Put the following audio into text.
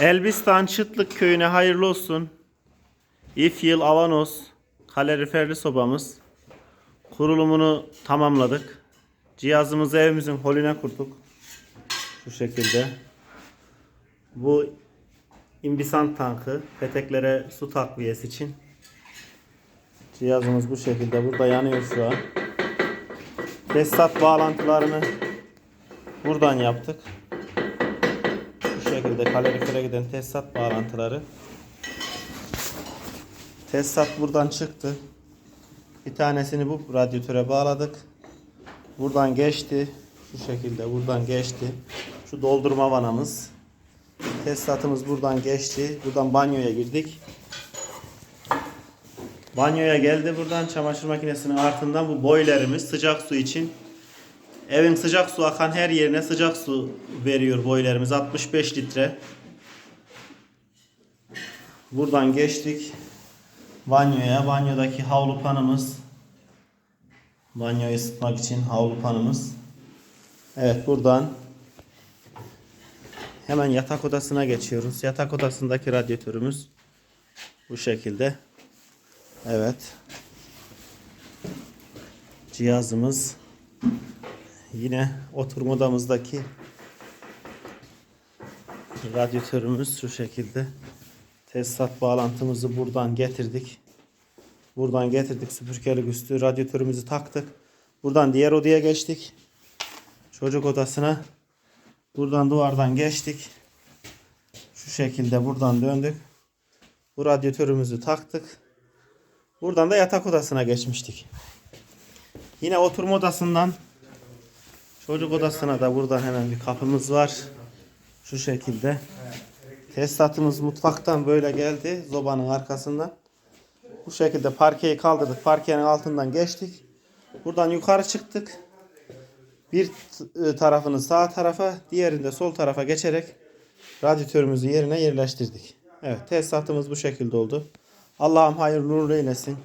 Elbistan Çıtlık köyüne hayırlı olsun. İfyıl Avanos kaloriferli sobamız. Kurulumunu tamamladık. Cihazımızı evimizin holüne kurduk. Şu şekilde. Bu imbisan tankı peteklere su takviyesi için. Cihazımız bu şekilde. Burada yanıyor şu an. Tesisat bağlantılarını buradan yaptık. Bu şekilde kalorifere giden tesisat bağlantıları. Tesisat buradan çıktı. Bir tanesini bu radyatöre bağladık. Buradan geçti. Şu şekilde buradan geçti. Şu doldurma vanamız. Tesisatımız buradan geçti. Buradan banyoya girdik. Banyoya geldi buradan çamaşır makinesinin altından bu boylerimiz sıcak su için. Evin sıcak su akan her yerine sıcak su veriyor boylarımız 65 litre. Buradan geçtik banyoya. Banyodaki havlu panımız. Banyoyu ısıtmak için havlu panımız. Evet buradan hemen yatak odasına geçiyoruz. Yatak odasındaki radyatörümüz bu şekilde. Evet. Cihazımız yine oturma odamızdaki radyatörümüz şu şekilde. Tesisat bağlantımızı buradan getirdik. Buradan getirdik süpürgelik üstü radyatörümüzü taktık. Buradan diğer odaya geçtik. Çocuk odasına. Buradan duvardan geçtik. Şu şekilde buradan döndük. Bu radyatörümüzü taktık. Buradan da yatak odasına geçmiştik. Yine oturma odasından çocuk odasına da buradan hemen bir kapımız var. Şu şekilde. Tesisatımız mutfaktan böyle geldi. Zobanın arkasından. Bu şekilde parkeyi kaldırdık. Parkenin altından geçtik. Buradan yukarı çıktık. Bir e, tarafını sağ tarafa, diğerini de sol tarafa geçerek radyatörümüzü yerine yerleştirdik. Evet, tesisatımız bu şekilde oldu. Allah'ım hayırlı uğurlu eylesin.